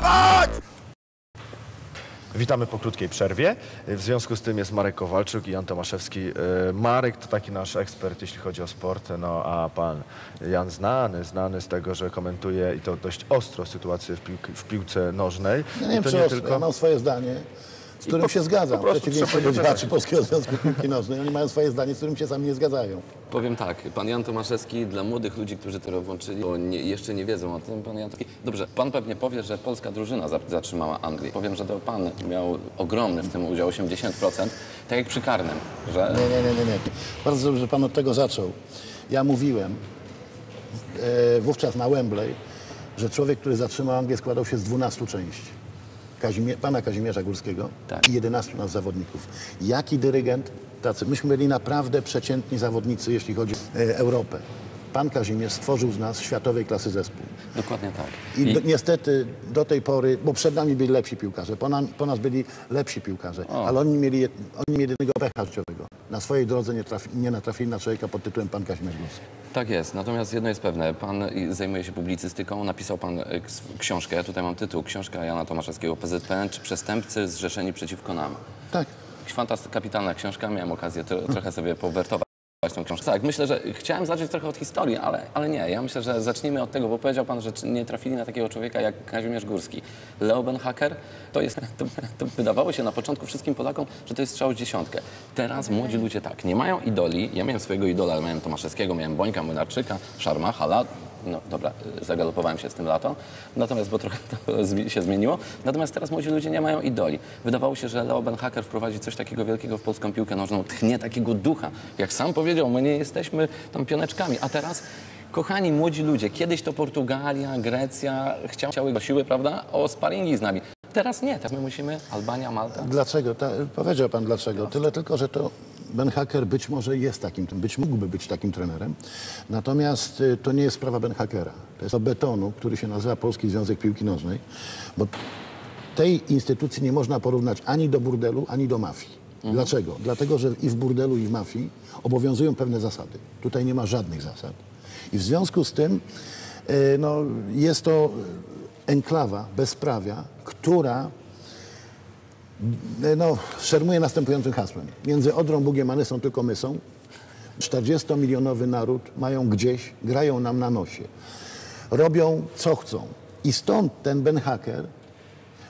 dawać! Witamy po krótkiej przerwie. W związku z tym jest Marek Kowalczyk i Jan Tomaszewski. E, Marek to taki nasz ekspert, jeśli chodzi o sport, no a pan Jan znany, znany z tego, że komentuje i to dość ostro sytuację w, w piłce nożnej. Ja nie I wiem, to czy nie ostro, tylko... ja mam swoje zdanie, z którym po- się zgadzam. W przeciwieństwie do działaczy Polskiego Związku Piłki Nożnej. Oni mają swoje zdanie, z którym się sami nie zgadzają. Powiem tak, pan Jan Tomaszewski dla młodych ludzi, którzy to włączyli, bo nie, jeszcze nie wiedzą o tym, pan Jan dobrze, pan pewnie powie, że polska drużyna za- zatrzymała Anglię. Powiem, że to pan miał ogromny w tym udział, 80%, tak jak przy karnym, że Nie, nie, nie, nie, nie. Bardzo dobrze, że pan od tego zaczął. Ja mówiłem e, wówczas na Wembley, że człowiek, który zatrzymał Anglię składał się z 12 części. Kazimie, pana Kazimierza Górskiego Tak. i 11 nas zawodników. Jaki dyrygent? Tacy. Myśmy byli naprawdę przeciętni zawodnicy, jeśli chodzi o e, Europę. Pan Kazimierz stworzył z nas światowej klasy zespół. dokładnie tak. I do, niestety do tej pory, bo przed nami byli lepsi piłkarze, po, nam, po nas byli lepsi piłkarze, ale oni mieli, oni mieli jednego pecha życiowego. Na swojej drodze nie, trafi, nie natrafili na człowieka pod tytułem Pan Kazimierz Górski. Tak jest, natomiast jedno jest pewne, pan zajmuje się publicystyką, napisał pan e, ks- książkę, ja tutaj mam tytuł, książka Jana Tomaszewskiego, PZPN, czy przestępcy zrzeszeni przeciwko nam. Tak. Fantastyczna, kapitalna książka, miałem okazję tro, trochę sobie powertować tą książkę. Tak, myślę, że chciałem zacząć trochę od historii, ale, ale nie. Ja myślę, że zacznijmy od tego, bo powiedział pan, że nie trafili na takiego człowieka jak Kazimierz Górski. Leo Benhaker, to jest, to, to wydawało się na początku wszystkim Polakom, że to jest strzał w dziesiątkę. Teraz młodzi ludzie tak, nie mają idoli. Ja miałem swojego idola, miałem Tomaszewskiego, miałem Bońka, Młynarczyka, Szarmacha, Lat. No dobra, y, zagalopowałem się z tym lato, natomiast, bo trochę to się zmieniło. Natomiast teraz młodzi ludzie nie mają idoli. Wydawało się, że Leo Benhaker wprowadzi coś takiego wielkiego w polską piłkę nożną, tchnie takiego ducha. Jak sam powiedział, my nie jesteśmy tam pioneczkami, a teraz Kochani młodzi ludzie, kiedyś to Portugalia, Grecja chciały, siły, prawda, o sparingi z nami. Teraz nie, teraz my musimy Albania, Malta. Dlaczego? Ta, powiedział Pan dlaczego. Tyle tylko, że to Ben Hacker być może jest takim, być mógłby być takim trenerem. Natomiast y, to nie jest sprawa Ben Hackera. To jest o betonu, który się nazywa Polski Związek Piłki Nożnej, bo tej instytucji nie można porównać ani do burdelu, ani do mafii. Dlaczego? Dlatego, że i w burdelu, i w mafii obowiązują pewne zasady. Tutaj nie ma żadnych zasad. I w związku z tym y, no, jest to enklawa bezprawia, która no, szermuje następującym hasłem. Między Odrą, Bugiem a Nysą tylko my są. 40-milionowy naród mają gdzieś, grają nam na nosie. Robią co chcą. I stąd ten Ben Hacker,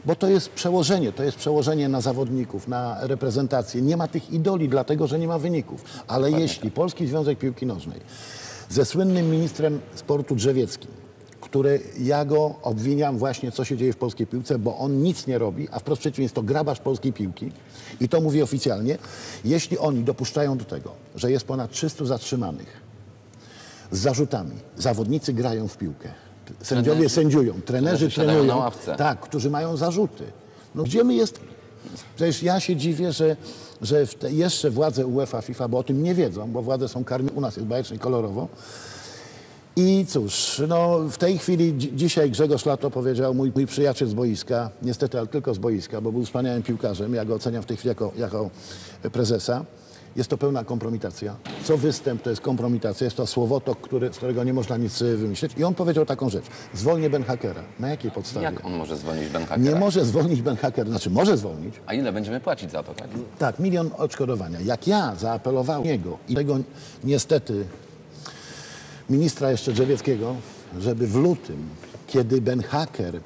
bo to jest przełożenie, to jest przełożenie na zawodników, na reprezentację. Nie ma tych idoli, dlatego że nie ma wyników. Ale jeśli Polski Związek Piłki Nożnej ze słynnym ministrem sportu Drzewieckim, który ja go obwiniam właśnie, co się dzieje w polskiej piłce, bo on nic nie robi, a wprost przeciwnie, jest to grabarz polskiej piłki i to mówię oficjalnie. Jeśli oni dopuszczają do tego, że jest ponad 300 zatrzymanych z zarzutami, zawodnicy grają w piłkę, sędziowie Trenerzy- sędziują, trenerzy trenują, na ławce. tak, którzy mają zarzuty. No gdzie my jest... Przecież ja się dziwię, że, że jeszcze władze UEFA, FIFA, bo o tym nie wiedzą, bo władze są karmi, u nas jest bajecznie kolorowo, i cóż, no w tej chwili, dzi- dzisiaj Grzegorz Lato powiedział, mój, mój przyjaciel z boiska, niestety, ale tylko z boiska, bo był wspaniałym piłkarzem, ja go oceniam w tej chwili jako, jako prezesa. Jest to pełna kompromitacja. Co występ to jest kompromitacja, jest to słowotok, który, z którego nie można nic y, wymyśleć. I on powiedział taką rzecz, zwolnię Ben Hackera. Na jakiej podstawie? Jak on może zwolnić Ben Hackera? Nie może zwolnić Ben Hacker, znaczy może zwolnić, A ile będziemy płacić za to, tak? tak, milion odszkodowania. Jak ja zaapelowałem niego i tego niestety ministra jeszcze Drzewieckiego, żeby w lutym, kiedy Ben Hacker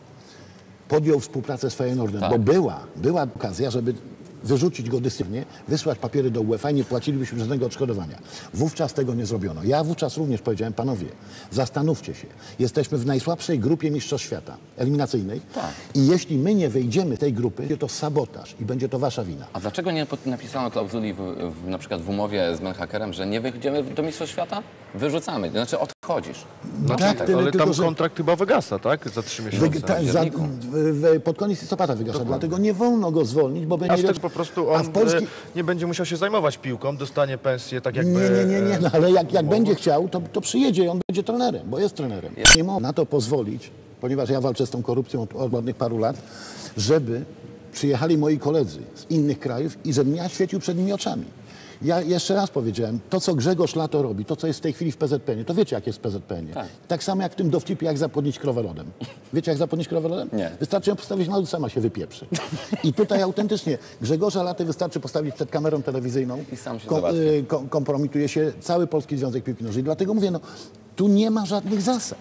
podjął współpracę z Feyenoordem, Tak. bo była, była okazja, żeby wyrzucić go dyscyplinnie, wysłać papiery do UEFA i nie płacilibyśmy żadnego odszkodowania. Wówczas tego nie zrobiono. Ja wówczas również powiedziałem, panowie, zastanówcie się. Jesteśmy w najsłabszej grupie Mistrzostw Świata, eliminacyjnej Tak. i jeśli my nie wyjdziemy z tej grupy, będzie to sabotaż i będzie to wasza wina. A dlaczego nie napisano klauzuli w, w, na przykład w umowie z Ben Hackerem, że nie wyjdziemy do Mistrzostw Świata? Wyrzucamy, znaczy odchodzisz. No tak, tyle Ale tylko, tam że- kontrakt chyba wygasa, tak? Za trzy miesiące. Wyg- ta, za, w, pod koniec listopada wygasa, dlatego nie wolno go zwolnić, bo będzie... Aż też po prostu A on Polski... e, nie będzie musiał się zajmować piłką, dostanie pensję tak jakby... Nie, nie, nie, nie, no, ale jak, jak będzie chciał, to, to przyjedzie i on będzie trenerem, bo jest trenerem. Nie mogę na to pozwolić, ponieważ ja walczę z tą korupcją od, od ładnych paru lat, żeby przyjechali moi koledzy z innych krajów i żebym ja świecił przed nimi oczami. Ja jeszcze raz powiedziałem, to co Grzegorz Lato robi, to co jest w tej chwili w PZPN, to wiecie jak jest w PZPN. Tak. tak samo jak w tym dowcipie, jak zapłodnić krowę lodem. Wiecie jak zapłodnić krowę lodem? Nie. Wystarczy ją postawić na lód, sama się wypieprzy. I tutaj autentycznie Grzegorza Laty wystarczy postawić przed kamerą telewizyjną. I sam się Kom- y, kom- kompromituje się cały Polski Związek Piłki Nożnej. Dlatego mówię, no, tu nie ma żadnych zasad.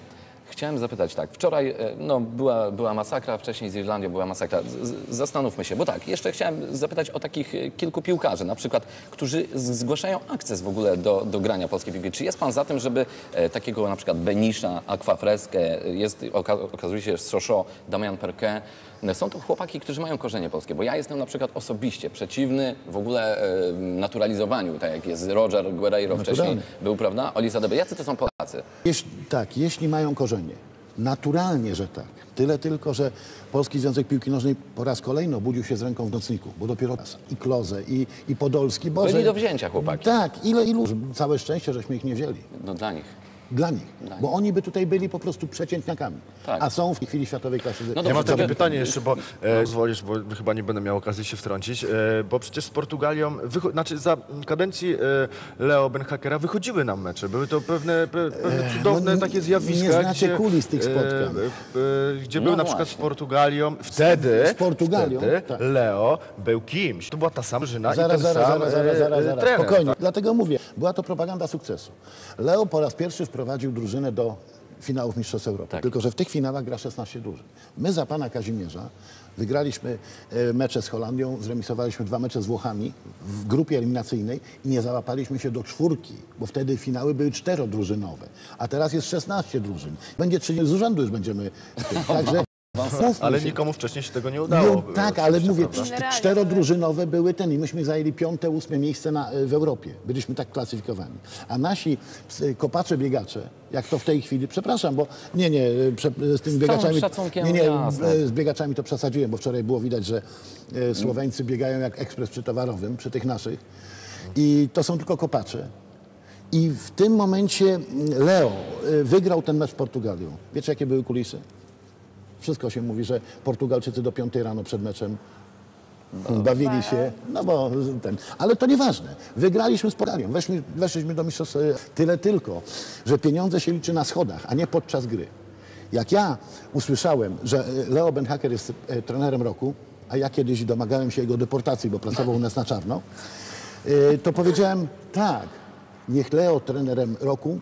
Chciałem zapytać tak, wczoraj e, no, była, była masakra, wcześniej z Irlandią była masakra. Z, zastanówmy się, bo tak, jeszcze chciałem zapytać o takich e, kilku piłkarzy, na przykład, którzy zgłaszają akces w ogóle do, do grania polskiej piłki. Czy jest pan za tym, żeby e, takiego na przykład Benisza, Aquafreskę, jest, oka, okazuje się Sochaux, Damian Perquet, no, są to chłopaki, którzy mają korzenie polskie, bo ja jestem na przykład osobiście przeciwny w ogóle naturalizowaniu, tak jak jest Roger Guerreiro wcześniej był, prawda? Olisa Debe. Jacy to są Polacy? Jeśli, tak, jeśli mają korzenie. Naturalnie, że tak. Tyle tylko, że Polski Związek Piłki Nożnej po raz kolejny obudził się z ręką w nocniku, bo dopiero raz i Kloze, i, i Podolski. Boże, Byli do wzięcia chłopaki. Tak, ile ilu. Całe szczęście, żeśmy ich nie wzięli. No dla nich. Dla nich. Dla Bo oni by tutaj byli po prostu przeciętniakami. Tak. A są w tej chwili światowej klasy. No Ja mam takie pytanie jeszcze, bo e, pozwolisz, bo chyba nie będę miał okazji się wtrącić, e, bo przecież z Portugalią, wycho- znaczy za kadencji e, Leo Benhakera wychodziły nam mecze. Były to pewne, pe, pewne cudowne no, takie zjawiska. nie znacie kulis tych e, spotkań. e, gdzie No był na przykład z. Portugalią. Wtedy, Z Portugalią, wtedy tak. Leo był kimś. To była ta sama drużyna i Zaraz, ten zaraz, sam zaraz, zaraz, e, zaraz, e, zaraz. trener. Spokojnie. Dlatego mówię, była to propaganda sukcesu. Leo po raz pierwszy wprowadził drużynę do finałów Mistrzostw Europy. Tak. Tylko, że w tych finałach gra 16 drużyn. My za pana Kazimierza wygraliśmy e, mecze z Holandią, zremisowaliśmy dwa mecze z Włochami w grupie eliminacyjnej i nie załapaliśmy się do czwórki, bo wtedy finały były czterodrużynowe, a teraz jest 16 drużyn. Będzie 30 z urzędu już będziemy. Także Ale się. nikomu wcześniej się tego nie udało. No, tak, ale mówię, prawda? cz- czterodrużynowe były ten i myśmy zajęli piąte, ósme miejsce na, w Europie. Byliśmy tak klasyfikowani. A nasi psy, kopacze, biegacze, jak to w tej chwili, przepraszam, bo nie, nie, prze, z tymi biegaczami, szacunkiem, nie, nie, e, z biegaczami to przesadziłem, bo wczoraj było widać, że e, Słoweńcy biegają jak ekspres przy towarowym, przy tych naszych i to są tylko kopacze. I w tym momencie mm, Leo e, wygrał ten mecz z Portugalią. Wiecie, jakie były kulisy? Wszystko się mówi, że Portugalczycy do piątej rano przed meczem bawili się, no bo ten, ale to nieważne. Wygraliśmy z Portugalią, weszliśmy, weszliśmy do mistrzostw, e, tyle tylko, że pieniądze się liczy na schodach, a nie podczas gry. Jak ja usłyszałem, że e, Leo Benhaker jest e, trenerem roku, a ja kiedyś domagałem się jego deportacji, bo pracował u nas na czarno, to powiedziałem tak, niech Leo trenerem roku,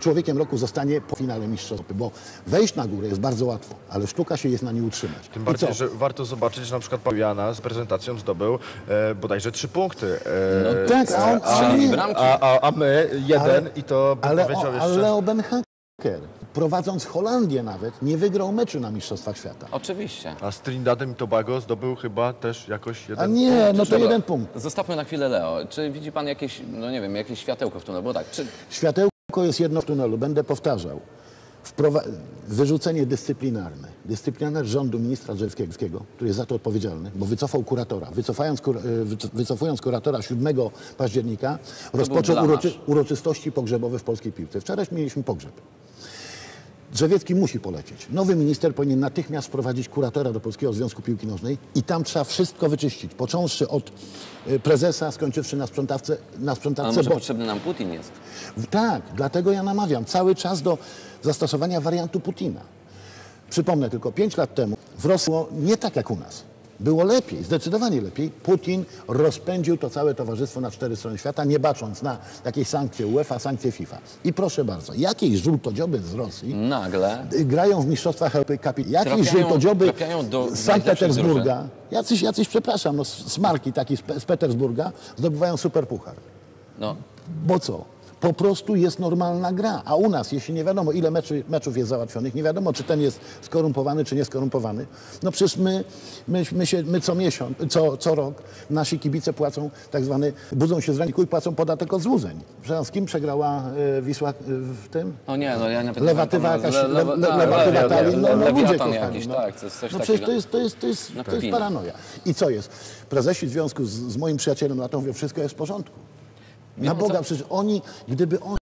człowiekiem roku zostanie po finale mistrzostw, bo wejść na górę jest bardzo łatwo, ale sztuka się jest na nie utrzymać. Tym I bardziej, co? że warto zobaczyć, że na przykład Paweł Jana z prezentacją zdobył e, bodajże trzy punkty. E, tak, a on- bramki. a, a, a my jeden Ale- i to bym Ale, powiedział o, jeszcze... ale Leo Benhaker, prowadząc Holandię nawet, nie wygrał meczu na Mistrzostwach Świata. Oczywiście. A z Trinidadem i Tobago zdobył chyba też jakoś jeden A nie, no to jeden punkt. Zostawmy na chwilę Leo. Czy widzi pan jakieś, no nie wiem, jakieś światełko w tunelu? Bo tak, czy Światełko jest jedno w tunelu, będę powtarzał. Wprowa- wyrzucenie dyscyplinarne. Dyscyplinarne rządu ministra Drzewskiego, który jest za to odpowiedzialny, bo wycofał kuratora. Wycofając, kur- e, wyco- wycofując kuratora 7 października, rozpoczął uroczy, uroczystości pogrzebowe w polskiej piłce. Wczoraj mieliśmy pogrzeb. Drzewiecki musi polecieć. Nowy minister powinien natychmiast wprowadzić kuratora do Polskiego Związku Piłki Nożnej i tam trzeba wszystko wyczyścić. Począwszy od e, prezesa, skończywszy na sprzątawce, na ale sprzątawce może bocznej. potrzebny nam Putin jest? Tak, dlatego ja namawiam cały czas do zastosowania wariantu Putina. Przypomnę tylko, pięć lat temu w Rosji nie tak jak u nas. Było lepiej, zdecydowanie lepiej. Putin rozpędził to całe towarzystwo na cztery strony świata, nie bacząc na jakieś sankcje UEFA, sankcje FIFA. I proszę bardzo, jakieś żółtodzioby z Rosji Nagle grają w Mistrzostwach Europy, kapi- jakieś Trafiają- żółtodzioby trafiają do z Sankt Petersburga, jacyś, jacyś, przepraszam, no, smarki taki z, z Petersburga zdobywają superpuchar. no, Bo co? Po prostu jest normalna gra. A u nas, jeśli nie wiadomo, ile meczy, meczów jest załatwionych, nie wiadomo, czy ten jest skorumpowany, czy nie skorumpowany, no przecież my, my, my, się, my co miesiąc, co, co rok nasi kibice płacą tak zwany, budzą się z ręku i płacą podatek od złudzeń. Z kim przegrała e, Wisła e, w tym? no nie, no ja Lewatywa nie pamiętam, jakaś, le- le, le- le, tak, lewatywa le- Tallinn, no, no ludzie kochani, jakiś, no. tak, coś, coś no przecież to jest, to jest, to jest, to jest Pepino. paranoja. I co jest? Prezesi związku z, z moim przyjacielem Latą mówią, wszystko jest w porządku. Na? Boga, przecież oni, gdyby oni